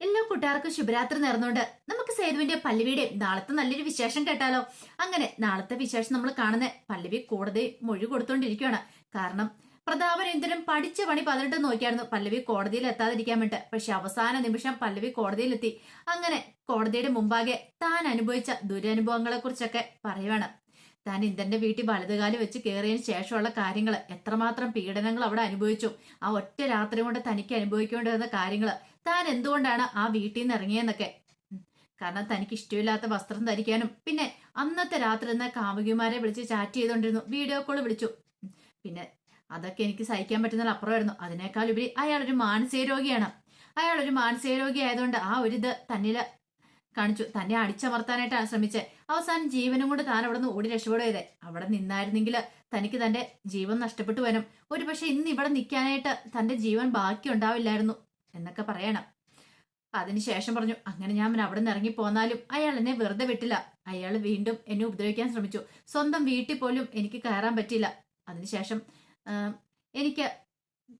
എല്ലാ കൂട്ടുകാർക്കും ശുഭരാത്രി നേർന്നുകൊണ്ട് നമുക്ക് സേതുവിന്റെ പല്ലവിയുടെ നാളത്തെ നല്ലൊരു വിശേഷം കേട്ടാലോ? അങ്ങനെ നാളത്തെ വിശേഷം നമ്മൾ കാണുന്ന പല്ലവി കോടതി മൊഴി കൊടുത്തോണ്ടിരിക്കുകയാണ്. കാരണം എന്തിനും പഠിച്ച പണി പതിനെട്ട് നോക്കിയായിരുന്നു പല്ലവി കോടതിയിൽ എത്താതിരിക്കാൻ വേണ്ടി പക്ഷെ അവസാന നിമിഷം പല്ലവി കോടതിയിലെത്തി. അങ്ങനെ കോടതിയുടെ മുമ്പാകെ താൻ അനുഭവിച്ച ദുരനുഭവങ്ങളെ കുറിച്ചൊക്കെ പറയുവാണ്. താൻ ഇന്ദ്രന്റെ വീട്ടിൽ വലതുകാലം വെച്ച് കയറിയതിന് ശേഷമുള്ള കാര്യങ്ങൾ എത്രമാത്രം പീഡനങ്ങൾ അവിടെ അനുഭവിച്ചു? ആ ഒറ്റ രാത്രി കൊണ്ട് തനിക്ക് അനുഭവിക്കേണ്ടി വന്ന കാര്യങ്ങൾ താൻ എന്തുകൊണ്ടാണ് ആ വീട്ടിൽ നിന്ന് ഇറങ്ങിയെന്നൊക്കെ കാരണം തനിക്ക് ഇഷ്ടമില്ലാത്ത വസ്ത്രം ധരിക്കാനും പിന്നെ അന്നത്തെ രാത്രി നിന്ന് കാമുകിമാരെ വിളിച്ച് ചാറ്റ് ചെയ്തുകൊണ്ടിരുന്നു വീഡിയോ കോൾ വിളിച്ചു. പിന്നെ അതൊക്കെ എനിക്ക് സഹിക്കാൻ പറ്റുന്നതിൽ അപ്പുറമായിരുന്നു. അതിനേക്കാൾ ഉപരി അയാളൊരു മാനസിക രോഗിയാണ്. അയാളൊരു മാനസിക രോഗി ആയതുകൊണ്ട് ആ ഒരു ഇത് തന്നിൽ കാണിച്ചു. തന്നെ അടിച്ചമർത്താനായിട്ടാണ് ശ്രമിച്ചത് അവസാനം ജീവനും കൊണ്ട് താൻ അവിടെ നിന്ന് ഓടി രക്ഷപ്പെടുകയത് അവിടെ നിന്നായിരുന്നെങ്കിൽ തനിക്ക് തന്റെ ജീവൻ നഷ്ടപ്പെട്ടു വരും ഒരു പക്ഷെ ഇന്ന് ഇവിടെ നിൽക്കാനായിട്ട് തന്റെ ജീവൻ ബാക്കി ഉണ്ടാവില്ലായിരുന്നു എന്നൊക്കെ പറയണം. അതിനുശേഷം പറഞ്ഞു അങ്ങനെ ഞാൻ അവിടെ നിന്ന് ഇറങ്ങി പോന്നാലും അയാൾ എന്നെ വെറുതെ വിട്ടില്ല. അയാൾ വീണ്ടും എന്നെ ഉപദ്രവിക്കാൻ ശ്രമിച്ചു. സ്വന്തം വീട്ടിൽ പോലും എനിക്ക് കയറാൻ പറ്റില്ല അതിനുശേഷം എനിക്ക്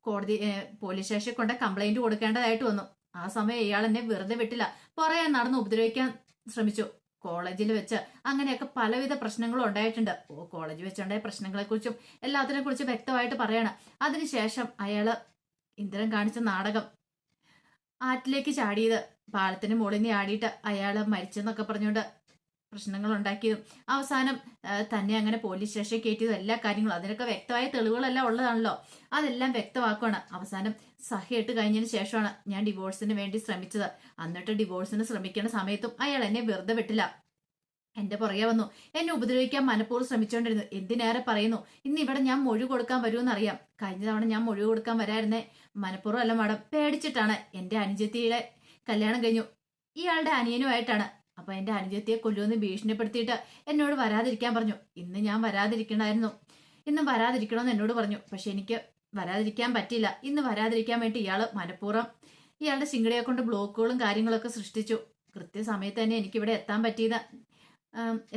കോടതി പോലീസ് സ്റ്റേഷനിൽ കൊണ്ട് കംപ്ലൈന്റ് കൊടുക്കേണ്ടതായിട്ട് വന്നു. ആ സമയം ഇയാൾ എന്നെ വെറുതെ വിട്ടില്ല. പുറകെ നടന്ന് ഉപദ്രവിക്കാൻ ശ്രമിച്ചു. കോളേജിൽ വെച്ച് അങ്ങനെയൊക്കെ പലവിധ പ്രശ്നങ്ങളും ഉണ്ടായിട്ടുണ്ട്. ഓ കോളേജിൽ വെച്ചുണ്ടായ പ്രശ്നങ്ങളെ കുറിച്ചും എല്ലാത്തിനെ കുറിച്ച് വ്യക്തമായിട്ട് പറയണം. അതിനുശേഷം അയാൾ ഇന്ദ്രൻ കാണിച്ച നാടകം ആറ്റിലേക്ക് ചാടിയത്. പാലത്തിന് മുകളിൽ നിന്ന് ചാടിയിട്ട് അയാൾ മരിച്ചെന്നൊക്കെ പറഞ്ഞുകൊണ്ട് പ്രശ്നങ്ങൾ ഉണ്ടാക്കിയതും അവസാനം തന്നെ അങ്ങനെ പോലീസ് സ്റ്റേഷനിൽ കയറ്റിയതും എല്ലാ കാര്യങ്ങളും. അതിനൊക്കെ വ്യക്തമായ തെളിവുകളെല്ലാം ഉള്ളതാണല്ലോ. അതെല്ലാം വ്യക്തമാക്കുകയാണ് അവസാനം സഹയിട്ട് കഴിഞ്ഞതിന് ശേഷമാണ് ഞാൻ ഡിവോഴ്സിന് വേണ്ടി ശ്രമിച്ചത്. എന്നിട്ട് ഡിവോഴ്സിന് ശ്രമിക്കുന്ന സമയത്തും അയാൾ എന്നെ വെറുതെ വിട്ടില്ല. എന്റെ പുറകെ വന്നു. എന്നെ ഉപദ്രവിക്കാൻ മനഃപൂർവം ശ്രമിച്ചുകൊണ്ടിരുന്നു. എന്തിനേറെ പറയുന്നു? ഇന്ന് ഇവിടെ ഞാൻ മൊഴി കൊടുക്കാൻ വരുമെന്ന് അറിയാം കഴിഞ്ഞ തവണ ഞാൻ മൊഴി കൊടുക്കാൻ വരായിരുന്നേ. മനഃപൂർവം അല്ല മാഡം. പേടിച്ചിട്ടാണ്. എന്റെ അനുജത്തിയുടെ കല്യാണം കഴിഞ്ഞു. ഇയാളുടെ അനിയനുമായിട്ടാണ് അപ്പൊ എന്റെ അനുജത്തിയെ കൊല്ലുമെന്ന് ഭീഷണിപ്പെടുത്തിയിട്ട് എന്നോട് വരാതിരിക്കാൻ പറഞ്ഞു. ഇന്ന് ഞാൻ വരാതിരിക്കണമായിരുന്നു ഇന്നും വരാതിരിക്കണമെന്ന് എന്നോട് പറഞ്ഞു. പക്ഷെ എനിക്ക് വരാതിരിക്കാൻ പറ്റില്ല ഇന്ന് വരാതിരിക്കാൻ വേണ്ടി ഇയാൾ മനഃപൂർവം ഇയാളുടെ സിംഗടിയെ കൊണ്ട് ബ്ലോക്കുകളും കാര്യങ്ങളൊക്കെ സൃഷ്ടിച്ചു. കൃത്യസമയത്ത് തന്നെ എനിക്ക് ഇവിടെ എത്താൻ പറ്റിയത്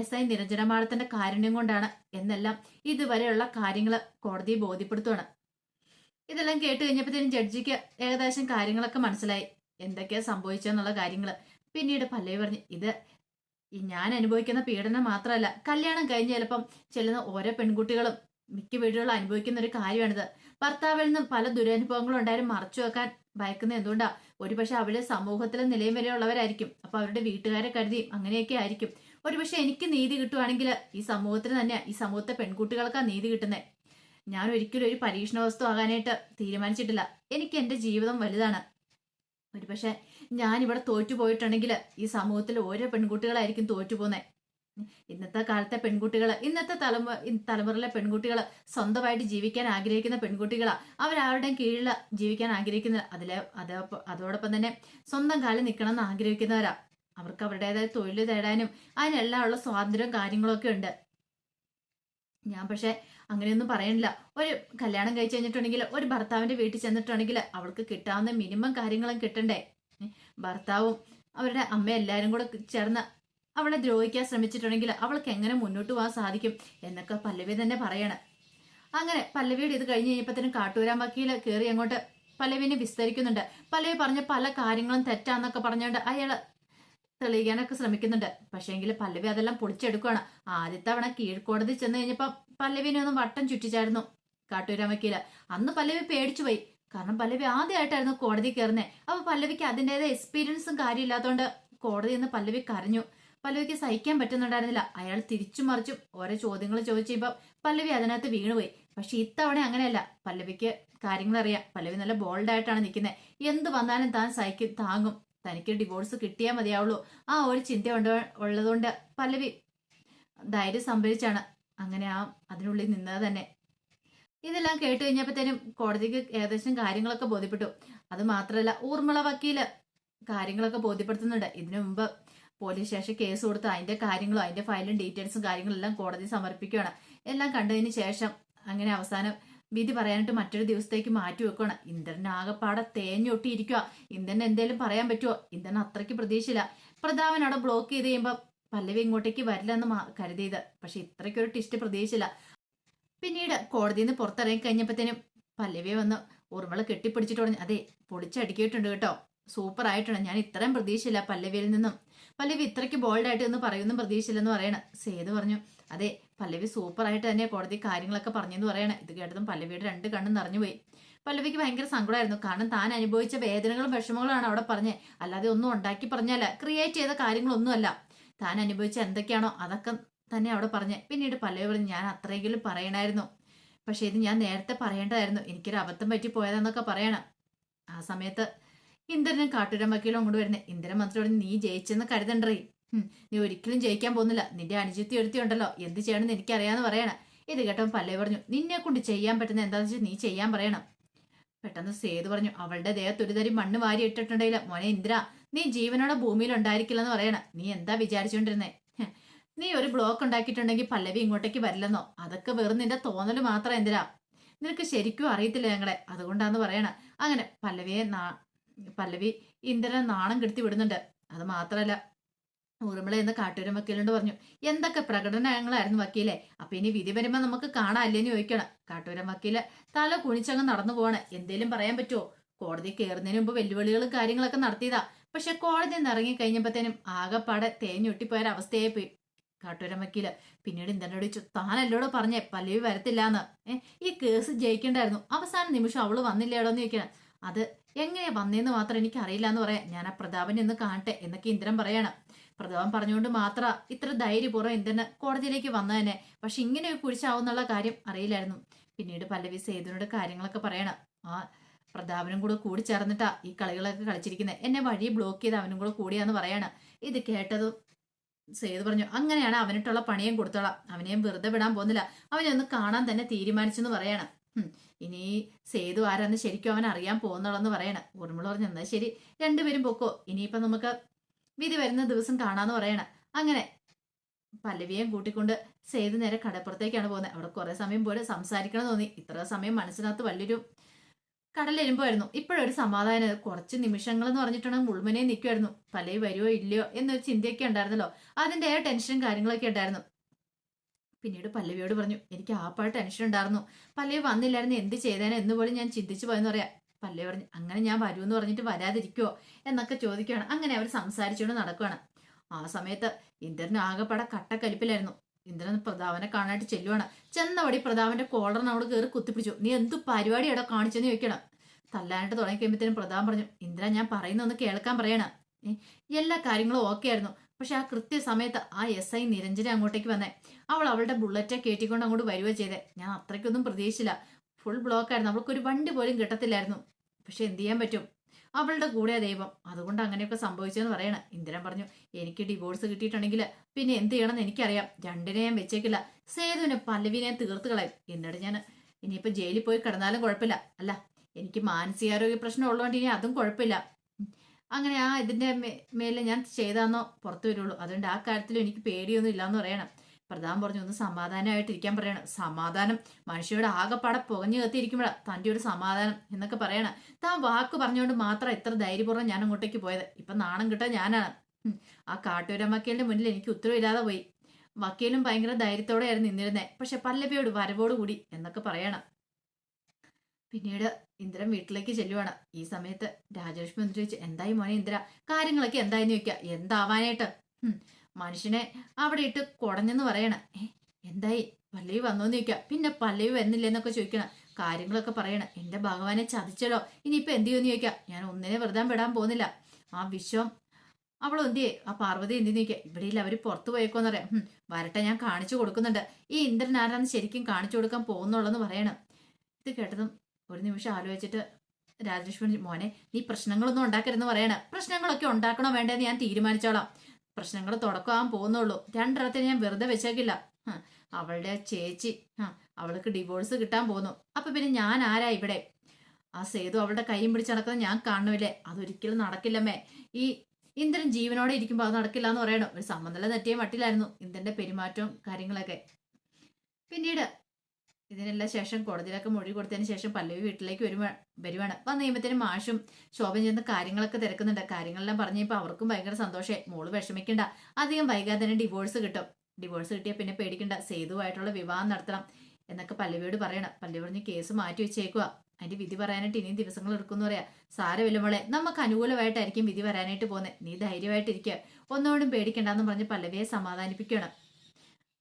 എസ് ഐ നിരഞ്ജന കാരുണ്യം കൊണ്ടാണ് എന്നെല്ലാം ഇതുവരെയുള്ള കാര്യങ്ങൾ കോടതിയെ ബോധ്യപ്പെടുത്തുവാണ്. ഇതെല്ലാം കേട്ട് കഴിഞ്ഞപ്പോഴത്തേനും ജഡ്ജിക്ക് ഏകദേശം കാര്യങ്ങളൊക്കെ മനസ്സിലായി. എന്തൊക്കെയാ സംഭവിച്ചെന്നുള്ള കാര്യങ്ങൾ പിന്നീട് പല്ലവി പറഞ്ഞു ഇത് ഞാൻ അനുഭവിക്കുന്ന പീഡനം മാത്രമല്ല കല്യാണം കഴിഞ്ഞ് ചിലപ്പം ചെല്ലുന്ന ഓരോ പെൺകുട്ടികളും മിക്ക വീടുകളും അനുഭവിക്കുന്ന ഒരു കാര്യമാണിത്. ഭർത്താവിൽ നിന്നും പല ദുരനുഭവങ്ങളും ഉണ്ടായാലും മറച്ചു വെക്കാൻ ഭയക്കുന്നത് എന്തുകൊണ്ടാ? ഒരുപക്ഷെ അവർ സമൂഹത്തിലെ നിലയും വരെ ഉള്ളവരായിരിക്കും. അപ്പൊ അവരുടെ വീട്ടുകാരെ കരുതിയും അങ്ങനെയൊക്കെ ആയിരിക്കും. ഒരുപക്ഷെ എനിക്ക് നീതി കിട്ടുവാണെങ്കിൽ ഈ സമൂഹത്തിന് തന്നെ ഈ സമൂഹത്തെ പെൺകുട്ടികൾക്കാ നീതി കിട്ടുന്നത് ഞാൻ ഒരിക്കലും ഒരു പരീക്ഷണ വസ്തു ആകാനായിട്ട് തീരുമാനിച്ചിട്ടില്ല. എനിക്ക് എന്റെ ജീവിതം വലുതാണ്. ഒരുപക്ഷെ ഞാൻ ഇവിടെ തോറ്റു പോയിട്ടുണ്ടെങ്കിൽ ഈ സമൂഹത്തിൽ ഓരോ പെൺകുട്ടികളായിരിക്കും തോറ്റു പോകുന്നത് ഇന്നത്തെ കാലത്തെ പെൺകുട്ടികൾ ഇന്നത്തെ തലമുറ തലമുറയിലെ പെൺകുട്ടികൾ സ്വന്തമായിട്ട് ജീവിക്കാൻ ആഗ്രഹിക്കുന്ന പെൺകുട്ടികളാ. അവരാരുടെയും കീഴിൽ ജീവിക്കാൻ ആഗ്രഹിക്കുന്ന അതിലെ അത് അതോടൊപ്പം തന്നെ സ്വന്തം കാലിൽ നിൽക്കണം എന്ന് ആഗ്രഹിക്കുന്നവരാ. അവർക്ക് അവരുടേതായ തൊഴിൽ തേടാനും അതിനെല്ലാം ഉള്ള സ്വാതന്ത്ര്യവും കാര്യങ്ങളൊക്കെ ഉണ്ട്. ഞാൻ പക്ഷെ അങ്ങനെയൊന്നും പറയണില്ല. ഒരു കല്യാണം കഴിച്ചു കഴിഞ്ഞിട്ടുണ്ടെങ്കിൽ ഒരു ഭർത്താവിന്റെ വീട്ടിൽ ചെന്നിട്ടുണ്ടെങ്കിൽ അവൾക്ക് കിട്ടാവുന്ന മിനിമം കാര്യങ്ങളും കിട്ടണ്ടേ? ഭർത്താവും അവരുടെ അമ്മ എല്ലാവരും കൂടെ ചേർന്ന് അവളെ ദ്രോഹിക്കാൻ ശ്രമിച്ചിട്ടുണ്ടെങ്കിൽ അവൾക്ക് എങ്ങനെ മുന്നോട്ട് പോകാൻ സാധിക്കും എന്നൊക്കെ പല്ലവി തന്നെ പറയണം. അങ്ങനെ പല്ലവിയുടെ ഇത് കഴിഞ്ഞ് കഴിഞ്ഞപ്പോഴത്തേനും കാട്ടൂരാൻ വക്കീൽ കയറി അങ്ങോട്ട് പല്ലവിനെ വിസ്തരിക്കുന്നുണ്ട്. പല്ലവി പറഞ്ഞ പല കാര്യങ്ങളും തെറ്റാന്നൊക്കെ പറഞ്ഞുകൊണ്ട് അയാൾ തെളിയിക്കാനൊക്കെ ശ്രമിക്കുന്നുണ്ട്. പക്ഷേങ്കിൽ പല്ലവി അതെല്ലാം പൊളിച്ചെടുക്കുകയാണ് ആദ്യത്തെ തവണ കീഴ്ക്കോടതി ചെന്ന് കഴിഞ്ഞപ്പോ പല്ലവിനെ ഒന്ന് വട്ടം ചുറ്റിച്ചായിരുന്നു കാട്ടൂരാൻ വക്കീൽ. അന്ന് പല്ലവി പേടിച്ചു പോയി കാരണം പല്ലവി ആദ്യമായിട്ടായിരുന്നു കോടതി കയറുന്നത് അപ്പൊ പല്ലവിക്ക് അതിന്റെതായ എക്സ്പീരിയൻസും കാര്യമില്ലാത്തതുകൊണ്ട് കോടതി നിന്ന് പല്ലവി കരഞ്ഞു. പല്ലവിക്ക് സഹിക്കാൻ പറ്റുന്നുണ്ടായിരുന്നില്ല. അയാൾ തിരിച്ചു മറിച്ചും. ഓരോ ചോദ്യങ്ങൾ ചോദിച്ചപ്പോൾ പല്ലവി അതിനകത്ത് വീണുപോയി. പക്ഷെ ഇത്തവണ അങ്ങനെയല്ല. പല്ലവിക്ക് കാര്യങ്ങൾ അറിയാം. പല്ലവി നല്ല ബോൾഡായിട്ടാണ് നിൽക്കുന്നത് എന്ത് വന്നാലും താൻ സഹിക്കും താങ്ങും. തനിക്ക് ഡിവോഴ്സ് കിട്ടിയാൽ മതിയാവുള്ളൂ. ആ ഒരു ചിന്ത ഉള്ളതുകൊണ്ട് പല്ലവി ധൈര്യം സംഭരിച്ചാണ്. അങ്ങനെ ആ അതിനുള്ളിൽ നിന്നത് തന്നെ. ഇതെല്ലാം കേട്ട് കഴിഞ്ഞപ്പോഴത്തേനും കോടതിക്ക് ഏകദേശം കാര്യങ്ങളൊക്കെ ബോധ്യപ്പെട്ടു. അത് മാത്രമല്ല ഊർമിള വക്കീൽ കാര്യങ്ങളൊക്കെ ബോധ്യപ്പെടുത്തുന്നുണ്ട്. ഇതിനു മുമ്പ് പോലീസ് സ്റ്റേഷൻ കേസ് കൊടുത്ത് അതിന്റെ കാര്യങ്ങളും അതിന്റെ ഫയലും ഡീറ്റെയിൽസും കാര്യങ്ങളെല്ലാം കോടതി സമർപ്പിക്കുകയാണ്. എല്ലാം കണ്ടതിന് ശേഷം അങ്ങനെ അവസാനം വിധി പറയാനായിട്ട് മറ്റൊരു ദിവസത്തേക്ക് മാറ്റി വെക്കുകയാണ്. ഇന്ദ്രൻ തേഞ്ഞൊട്ടിയിരിക്കുക. ഇന്ദ്രൻ എന്തേലും പറയാൻ പറ്റുമോ? ഇന്ദ്രൻ അത്രയ്ക്ക് പ്രതീക്ഷയില്ല. പ്രതാപൻ അവിടെ ബ്ലോക്ക് ചെയ്ത് കഴിയുമ്പോൾ പല്ലവി ഇങ്ങോട്ടേക്ക് വരില്ല എന്ന് കരുതിയത്. പക്ഷെ ഇത്രയ്ക്കൊരു ടിസ്റ്റ് പ്രതീക്ഷിച്ചില്ല പിന്നീട് കോടതിയിൽ നിന്ന് പുറത്തിറങ്ങി കഴിഞ്ഞപ്പോഴത്തേനും പല്ലവി വന്ന് ഉറുമള കെട്ടിപ്പിടിച്ചിട്ട് പറഞ്ഞു അതെ പൊളിച്ചടുക്കിയിട്ടുണ്ട് കേട്ടോ. സൂപ്പർ ആയിട്ടുണ്ട്. ഞാൻ ഇത്രയും പ്രതീക്ഷയില്ല പല്ലവിയിൽ നിന്നും. പല്ലവി ഇത്രയ്ക്ക് ബോൾഡായിട്ട് എന്ന് പറയുന്നു പ്രതീക്ഷയില്ലെന്ന് പറയണ. സേതു പറഞ്ഞു അതെ പല്ലവി സൂപ്പർ ആയിട്ട് തന്നെ കോടതി കാര്യങ്ങളൊക്കെ പറഞ്ഞെന്ന് പറയണ. ഇത് കേട്ടതും പല്ലവിയുടെ രണ്ട് കണ്ണും നിറഞ്ഞുപോയി. പല്ലവിക്ക് ഭയങ്കര സങ്കടമായിരുന്നു. കാരണം താൻ അനുഭവിച്ച വേദനകളും വിഷമങ്ങളാണ് അവിടെ പറഞ്ഞത് അല്ലാതെ ഒന്നും ഉണ്ടാക്കി പറഞ്ഞല്ല. ക്രിയേറ്റ് ചെയ്ത കാര്യങ്ങളൊന്നുമല്ല. താൻ അനുഭവിച്ച എന്തൊക്കെയാണോ അതൊക്കെ തന്നെ അവിടെ പറഞ്ഞ്. പിന്നീട് പല്ലവി പറഞ്ഞു ഞാൻ അത്രയെങ്കിലും പറയണായിരുന്നു. പക്ഷെ ഇത് ഞാൻ നേരത്തെ പറയേണ്ടതായിരുന്നു. എനിക്കൊരു അബദ്ധം പറ്റി പോയതെന്നൊക്കെ പറയണം. ആ സമയത്ത് ഇന്ദ്രനും കാട്ടൂരം വക്കീലും അങ്ങോട്ട് വരുന്നത് ഇന്ദ്രൻ മന്ത്രിയോട് നീ ജയിച്ചെന്ന് കരുതണ്ടേ നീ ഒരിക്കലും ജയിക്കാൻ പോകുന്നില്ല. നിന്റെ അനുജത്തി ഒരുത്തി ഉണ്ടല്ലോ. എന്ത് ചെയ്യണമെന്ന് എനിക്കറിയാന്ന് പറയണം. ഇത് കേട്ടോ പല്ലേ പറഞ്ഞു നിന്നെ കൊണ്ട് ചെയ്യാൻ പറ്റുന്ന എന്താണെന്ന് വെച്ചാൽ നീ ചെയ്യാൻ പറയണം. പെട്ടെന്ന് സേതു പറഞ്ഞു അവളുടെ ദേഹത്ത് ഒരു തരി മണ്ണ് വാരി ഇട്ടിട്ടുണ്ടെങ്കിൽ മോനെ ഇന്ദ്ര നീ ജീവനോടെ ഭൂമിയിൽ ഉണ്ടായിരിക്കില്ലെന്ന് പറയണം. നീ എന്താ വിചാരിച്ചുകൊണ്ടിരുന്നേ നീ ഒരു ബ്ലോക്ക് ഉണ്ടാക്കിയിട്ടുണ്ടെങ്കിൽ പല്ലവി ഇങ്ങോട്ടേക്ക് വരില്ലെന്നോ? അതൊക്കെ വെറും നിന്റെ തോന്നൽ മാത്രം എന്തിനാ? നിനക്ക് ശരിക്കും അറിയത്തില്ല ഞങ്ങളെ. അതുകൊണ്ടാന്ന് പറയണ. അങ്ങനെ പല്ലവിയെ നാ- പല്ലവി ഇന്ദ്രനെ നാണം കെടുത്തി വിടുന്നുണ്ട്. അത് മാത്രല്ല ഊർമിള എന്ന് കാട്ടൂരം വക്കീലുണ്ട് പറഞ്ഞു എന്തൊക്കെ പ്രകടനങ്ങളായിരുന്നു വക്കീലെ? അപ്പൊ ഇനി വിധി വരുമ്പോ നമുക്ക് കാണാല്ലേന്ന് ചോദിക്കണം. കാട്ടൂരം വക്കീൽ തല കുണിച്ചങ്ങ് നടന്നു പോവാണ്. എന്തേലും പറയാൻ പറ്റുമോ കോടതി കയറുന്നതിന് മുമ്പ് വെല്ലുവിളികളും കാര്യങ്ങളൊക്കെ നടത്തിയതാ. പക്ഷെ കോടതി നിന്ന് ഇറങ്ങി കഴിഞ്ഞപ്പോഴത്തേനും ആകെപ്പാടെ തേഞ്ഞൊട്ടിപ്പോയൊരവസ്ഥയായി പോയി കാട്ടൂരം വക്കീൽ പിന്നീട് ഇന്ദ്രനോട് ചോദിച്ചു പറഞ്ഞേ പല്ലവി വരത്തില്ലാന്ന്. ഏ ഈ കേസ് ജയിക്കണ്ടായിരുന്നു. അവസാന നിമിഷം അവൾ വന്നില്ലേടോ എന്ന് ചോദിക്കണം അത് എങ്ങനെയാ വന്നേന്ന് മാത്രം എനിക്ക് അറിയില്ല എന്ന് പറയാം. ഞാൻ ആ പ്രതാപനെ ഒന്ന് കാണട്ടെ എന്നൊക്കെ ഇന്ദ്രൻ പറയണം. പ്രതാപൻ പറഞ്ഞുകൊണ്ട് മാത്രം ഇത്ര ധൈര്യപൂർവം ഇന്ദ്രന് കോടതിയിലേക്ക് വന്നതന്നെ. പക്ഷെ ഇങ്ങനെ ഒരു കുഴിച്ചാവുന്നുള്ള കാര്യം അറിയില്ലായിരുന്നു. പിന്നീട് പല്ലവി സേതുവിനോട് കാര്യങ്ങളൊക്കെ പറയണം. ആ പ്രതാപനും കൂടെ കൂടി ചേർന്നിട്ടാ ഈ കളികളൊക്കെ കളിച്ചിരിക്കുന്നത് എന്നെ വഴി ബ്ലോക്ക് ചെയ്ത് അവനും കൂടെ കൂടിയാന്ന് പറയാണ്. ഇത് കേട്ടതും സേതു പറഞ്ഞു അങ്ങനെയാണ് അവനിട്ടുള്ള പണിയും കൊടുത്തോളാം. അവനെയും വെറുതെ വിടാൻ പോകുന്നില്ല. അവനെ ഒന്ന് കാണാൻ തന്നെ തീരുമാനിച്ചെന്ന് പറയണം. ഇനി സേതു ആരാന്ന് ശരിക്കും അവൻ അറിയാൻ പോകുന്നുള്ളെന്ന് പറയണം. ഉറുമിള പറഞ്ഞു എന്നാ ശരി. രണ്ടുപേരും പൊക്കോ. ഇനിയിപ്പൊ നമുക്ക് വിധി വരുന്ന ദിവസം കാണാന്ന് പറയണം. അങ്ങനെ പല്ലവിയെയും കൂട്ടിക്കൊണ്ട് സേതു നേരെ കടപ്പുറത്തേക്കാണ് പോകുന്നത് അവിടെ കുറെ സമയം പോലെ സംസാരിക്കണം തോന്നി. ഇത്ര സമയം മനസ്സിനകത്ത് വലിയൊരു കടലെരുമ്പായിരുന്നു. ഇപ്പോഴൊരു സമാധാനം. കുറച്ച് നിമിഷങ്ങൾ എന്ന് പറഞ്ഞിട്ടുണ്ടെങ്കിൽ മുൾമനെ നിൽക്കുമായിരുന്നു പല വരുമോ ഇല്ലയോ എന്നൊരു ചിന്തയൊക്കെ ഉണ്ടായിരുന്നല്ലോ. അതിന്റെ ടെൻഷനും കാര്യങ്ങളൊക്കെ ഉണ്ടായിരുന്നു. പിന്നീട് പല്ലവിയോട് പറഞ്ഞു എനിക്ക് ആപ്പാട് ടെൻഷൻ ഉണ്ടായിരുന്നു. പല്ലവി വന്നില്ലായിരുന്നു. എന്ത് ചെയ്തേനെ എന്ന് പോലും ഞാൻ ചിന്തിച്ചു പോയെന്ന് പറയാം. പല്ലവി പറഞ്ഞു അങ്ങനെ ഞാൻ വരുമെന്ന് പറഞ്ഞിട്ട് വരാതിരിക്കുവോ? എന്നൊക്കെ ചോദിക്കുകയാണ്. അങ്ങനെ അവർ സംസാരിച്ചുകൊണ്ട് നടക്കുകയാണ് ആ സമയത്ത് ഇന്ദ്രൻ ആകെപ്പാടെ കട്ടക്കലിപ്പിലായിരുന്നു ഇന്ദ്രൻ പ്രതാപനെ കാണാനായിട്ട് ചെല്ലുവാണ്. ചെന്നവടി പ്രതാപന്റെ കോളറിന് അവിടെ കയറി കുത്തിപ്പിടിച്ചു. നീ എന്ത് പരിപാടി അവിടെ കാണിച്ചെന്ന് ചോദിക്കണം? തല്ലാനായിട്ട് തുടങ്ങി കഴിയുമ്പോഴത്തേനും പ്രതാപൻ പറഞ്ഞു ഇന്ദ്ര ഞാൻ പറയുന്ന ഒന്ന് കേൾക്കാൻ പറയണ. എല്ലാ കാര്യങ്ങളും ഓക്കെ ആയിരുന്നു. പക്ഷെ ആ കൃത്യസമയത്ത് ആ എസ് ഐ നിരഞ്ജന അങ്ങോട്ടേക്ക് വന്നേ. അവൾ അവളുടെ ബുള്ളറ്റെ കയറ്റിക്കൊണ്ട് അങ്ങോട്ട് വരിക ചെയ്തേ. ഞാൻ അത്രയ്ക്കൊന്നും പ്രതീക്ഷിച്ചില്ല. ഫുൾ ബ്ലോക്ക് ആയിരുന്നു. അവൾക്കൊരു വണ്ടി പോലും കിട്ടത്തില്ലായിരുന്നു. പക്ഷെ എന്ത് ചെയ്യാൻ പറ്റും? അവളുടെ കൂടെ ദൈവം. അതുകൊണ്ട് അങ്ങനെയൊക്കെ സംഭവിച്ചെന്ന് പറയണ. ഇന്ദിരൻ പറഞ്ഞു എനിക്ക് ഡിവോഴ്സ് കിട്ടിയിട്ടുണ്ടെങ്കിൽ പിന്നെ എന്ത് ചെയ്യണമെന്ന് എനിക്കറിയാം. രണ്ടിനെ ഞാൻ വെച്ചേക്കില്ല. സേതുവിനെ പല്ലവിനെ തീർത്ത് കളയും. എന്നിട്ട് ഞാൻ ഇനിയിപ്പോ ജയിലിൽ പോയി കിടന്നാലും കുഴപ്പമില്ല. അല്ല എനിക്ക് മാനസികാരോഗ്യ പ്രശ്നം ഉള്ളതുകൊണ്ട് ഇനി അതും കുഴപ്പമില്ല. അങ്ങനെ ആ ഇതിന്റെ മേ- മേലെ ഞാൻ ചെയ്താന്നോ പുറത്തു വരുള്ളൂ. അതുകൊണ്ട് ആ കാര്യത്തിലും എനിക്ക് പേടിയൊന്നും ഇല്ലാന്ന് പറയണം. പ്രധാൻ പറഞ്ഞു ഒന്ന് സമാധാനമായിട്ട് ഇരിക്കാൻ പറയണം. സമാധാനം മനുഷ്യരുടെ ആകെപ്പാടെ പുകഞ്ഞു കത്തിയിരിക്കുമ്പോഴാണ് തന്റെ ഒരു സമാധാനം എന്നൊക്കെ പറയണം. താൻ വാക്ക് പറഞ്ഞുകൊണ്ട് മാത്രം എത്ര ധൈര്യപൂർവം ഞാൻ അങ്ങോട്ടേക്ക് പോയത്. ഇപ്പം നാണം കിട്ടാൻ ഞാനാണ്. ആ കാട്ടൂരമ്മക്കേലിന്റെ മുന്നിൽ എനിക്ക് ഉത്തരവില്ലാതെ പോയി. വക്കീലും ഭയങ്കര ധൈര്യത്തോടെയായിരുന്നു നിന്നിരുന്നേ. പക്ഷെ പല്ലവിയോട് വരവോട് കൂടി എന്നൊക്കെ പറയണം. പിന്നീട് ഇന്ദ്രൻ വീട്ടിലേക്ക് ചെല്ലുവാണ്. ഈ സമയത്ത് രാജലക്ഷ്മി ഒന്ന് ചോദിച്ചു എന്തായി മോനെ ഇന്ദ്ര? കാര്യങ്ങളൊക്കെ എന്തായെന്ന് ചോദിക്കുക. എന്താവാനായിട്ട്. മനുഷ്യനെ അവിടെ ഇട്ട് കുടഞ്ഞെന്ന് പറയണ. ഏ എന്തായി? പല്ലവി വന്നോന്ന് ചോദിക്കുക പിന്നെ പല്ലവി വരുന്നില്ലെന്നൊക്കെ ചോദിക്കണം. കാര്യങ്ങളൊക്കെ പറയണം. എന്റെ ഭഗവാനെ ചതിച്ചല്ലോ. ഇനിയിപ്പൊ എന്ത് ചെയ്യുമെന്ന് ചോദിക്കുക ഞാൻ ഒന്നിനെ വെറുതെ വിടാൻ പോകുന്നില്ല. ആ വിശ്വം അവൾ എന്തിയേ ആ പാർവതി എന്തിനു ചോദിക്കുക ഇവിടെ ഇല്ല അവർ പുറത്തു പോയേക്കോന്ന് പറയാം. വരട്ടെ ഞാൻ കാണിച്ചു കൊടുക്കുന്നുണ്ട്. ഈ ഇന്ദ്രൻ ആരാന്ന് ശരിക്കും കാണിച്ചു കൊടുക്കാൻ പോകുന്നുള്ളെന്ന് പറയണം. ഇത് കേട്ടതും ഒരു നിമിഷം ആലോചിച്ചിട്ട് രാജലക്ഷ്മി മോനെ നീ പ്രശ്നങ്ങളൊന്നും ഉണ്ടാക്കരുതെന്ന് പറയണ. പ്രശ്നങ്ങളൊക്കെ ഉണ്ടാക്കണോ വേണ്ടെന്ന് ഞാൻ തീരുമാനിച്ചോളാം. പ്രശ്നങ്ങൾ തുടക്കമാകാൻ പോകുന്നുള്ളൂ. രണ്ടിടത്തെ ഞാൻ വെറുതെ വെച്ചേക്കില്ല. അവളുടെ ചേച്ചി അവൾക്ക് ഡിവോഴ്സ് കിട്ടാൻ പോകുന്നു അപ്പൊ പിന്നെ ഞാൻ ആരാ ഇവിടെ? ആ സേതു അവളുടെ കൈയും പിടിച്ച് നടക്കുന്നത് ഞാൻ കാണുന്നില്ലേ? അതൊരിക്കലും നടക്കില്ലമ്മേ. ഈ ഇന്ദ്രൻ ജീവനോടെ ഇരിക്കുമ്പോൾ അത് നടക്കില്ല എന്ന് പറയണം? ഒരു സമ്മതല നെറ്റിയ മട്ടിലായിരുന്നു ഇന്ദ്രന്റെ പെരുമാറ്റവും കാര്യങ്ങളൊക്കെ. പിന്നീട് ഇതിനെല്ലാം ശേഷം കോടതിയിലൊക്കെ മൊഴി കൊടുത്തതിന് ശേഷം പല്ലവി വീട്ടിലേക്ക് വരുവാ വരുവാണ്. അപ്പം നിയമത്തിന് മാഷും ശോഭൻ ചെന്ന് കാര്യങ്ങളൊക്കെ തിരക്കുന്നുണ്ട്. കാര്യങ്ങളെല്ലാം പറഞ്ഞപ്പോൾ അവർക്കും ഭയങ്കര സന്തോഷേ. മോൾ വിഷമിക്കണ്ട. അധികം വൈകാതെ തന്നെ ഡിവോഴ്സ് കിട്ടും. ഡിവോഴ്സ് കിട്ടിയാൽ പിന്നെ പേടിക്കണ്ട. സേതുവായിട്ടുള്ള വിവാഹം നടത്തണം എന്നൊക്കെ പല്ലവിയോട് പറയണം. പല്ലവി പറഞ്ഞ് കേസ് മാറ്റി വെച്ചേക്കുക അതിന്റെ വിധി പറയാനായിട്ട് ഇനിയും ദിവസങ്ങൾ എടുക്കുമെന്ന് പറയാ. സാരമില്ല മോളെ. നമുക്ക് അനുകൂലമായിട്ടായിരിക്കും വിധി വരാനായിട്ട് പോകുന്നത് നീ ധൈര്യമായിട്ടിരിക്കുക ഒന്നുകൊണ്ടും പേടിക്കണ്ടെന്ന് പറഞ്ഞ് പല്ലവിയെ സമാധാനിപ്പിക്കുകയാണ്.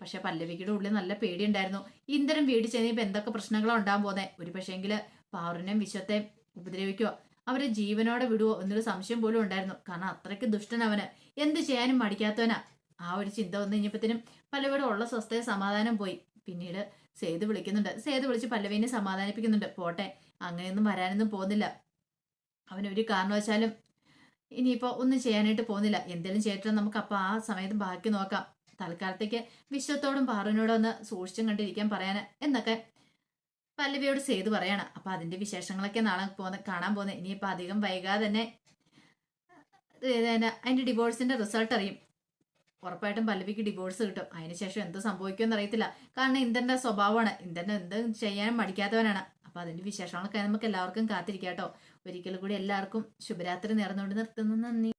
പക്ഷെ പല്ലവിയുടെ ഉള്ളിൽ നല്ല പേടിയുണ്ടായിരുന്നു. ഇന്ദ്രൻ വീടി ചെന്നപ്പോ എന്തൊക്കെ പ്രശ്നങ്ങളാണ് ഉണ്ടാകാൻ പോകുന്നത് ഒരു പക്ഷേങ്കിൽ പാറുനെയും വിശ്വത്തെയും ഉപദ്രവിക്കുവോ അവരെ ജീവനോടെ വിടുവോ? എന്നൊരു സംശയം പോലും ഉണ്ടായിരുന്നു. കാരണം അത്രയ്ക്ക് ദുഷ്ടൻ അവന്. എന്ത് ചെയ്യാനും മടിക്കാത്തവനാ. ആ ഒരു ചിന്ത വന്നു കഴിഞ്ഞപ്പത്തിനും പല്ലവിയുടെ ഉള്ള സ്വസ്ഥയെ സമാധാനം പോയി. പിന്നീട് സേതു വിളിക്കുന്നുണ്ട്. സേതു വിളിച്ച് പല്ലവിനെ സമാധാനിപ്പിക്കുന്നുണ്ട്. പോട്ടെ അങ്ങനെയൊന്നും വരാനൊന്നും പോകുന്നില്ല. അവനൊരു കാരണവശാലും ഇനിയിപ്പോ ഒന്നും ചെയ്യാനായിട്ട് പോകുന്നില്ല. എന്തെങ്കിലും ചെയ്തിട്ട് നമുക്ക് അപ്പൊ ആ സമയത്ത് ബാക്കി നോക്കാം. തൽക്കാലത്തേക്ക് വിശ്വത്തോടും പാറുവിനോടും ഒന്ന് സൂക്ഷിച്ചും കണ്ടിരിക്കാൻ പറയാന് എന്നൊക്കെ പല്ലവിയോട് ചെയ്ത് പറയാണ്. അപ്പൊ അതിന്റെ വിശേഷങ്ങളൊക്കെ നാളെ പോന്ന് കാണാൻ പോകുന്നത് ഇനിയിപ്പൊ അധികം വൈകാതെ തന്നെ അതിന്റെ ഡിവോഴ്സിന്റെ റിസൾട്ട് അറിയും. ഉറപ്പായിട്ടും പല്ലവിക്ക് ഡിവോഴ്സ് കിട്ടും. അതിനുശേഷം എന്ത് സംഭവിക്കുമെന്ന് അറിയത്തില്ല. കാരണം ഇന്ദ്രന്റെ സ്വഭാവമാണ്. ഇന്ദ്രൻ എന്ത് ചെയ്യാനും മടിക്കാത്തവനാണ്. അപ്പൊ അതിന്റെ വിശേഷങ്ങളൊക്കെ നമുക്ക് എല്ലാവർക്കും കാത്തിരിക്കാം കേട്ടോ. കൂടി എല്ലാവർക്കും ശുഭരാത്രി നേർന്നുകൊണ്ട് നിർത്തുന്നു. നന്ദി.